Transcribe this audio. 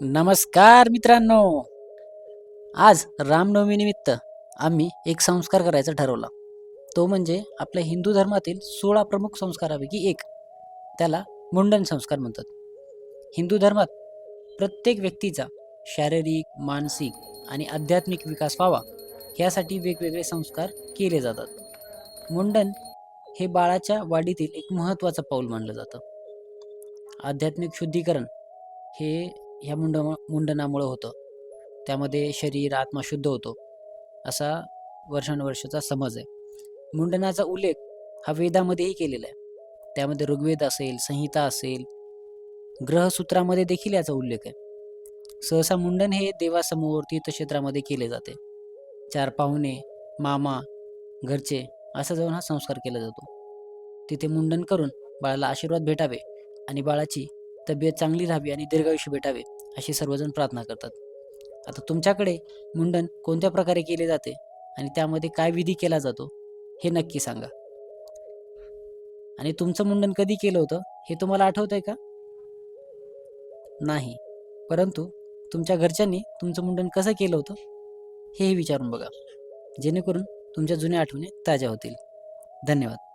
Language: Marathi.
नमस्कार मित्रांनो. आज रामनवमीनिमित्त आम्ही एक संस्कार करायचा ठरवला. तो म्हणजे आपल्या हिंदू धर्मातील सोळा प्रमुख संस्कारापैकी एक. त्याला मुंडन संस्कार म्हणतात. हिंदू धर्मात प्रत्येक व्यक्तीचा शारीरिक मानसिक आणि आध्यात्मिक विकास व्हावा यासाठी वेगवेगळे संस्कार केले जातात. मुंडन हे बाळाच्या वाढीतील एक महत्त्वाचं पाऊल मानलं जातं. आध्यात्मिक शुद्धीकरण हे ह्या मुंड मुंडनामुळं होतं. त्यामध्ये शरीर आत्मा शुद्ध होतो असा वर्षानुवर्षाचा समज आहे. मुंडनाचा उल्लेख हा वेदामध्येही केलेला आहे. त्यामध्ये ऋग्वेद असेल संहिता असेल ग्रहसूत्रामध्ये देखील याचा उल्लेख आहे. सहसा मुंडन हे देवासमोर तीर्थक्षेत्रामध्ये केले जाते. चार पाहुणे मामा घरचे असा जाऊन हा संस्कार केला जातो. तिथे मुंडन करून बाळाला आशीर्वाद भेटावे आणि बाळाची तब्येत चांगली राहावी आणि दीर्घायुष्य भेटावे अशी सर्वजण प्रार्थना करतात. आता तुमच्याकडे मुंडन कोणत्या प्रकारे केले जाते आणि त्यामध्ये काय विधी केला जातो हे नक्की सांगा. आणि तुमचं मुंडन कधी केलं होतं हे तुम्हाला आठवत आहे का? नाही. परंतु तुमच्या घरच्यांनी तुमचं मुंडन कसं केलं होतं हेही विचारून बघा. जेणेकरून तुमच्या जुन्या आठवणी ताज्या होतील. धन्यवाद.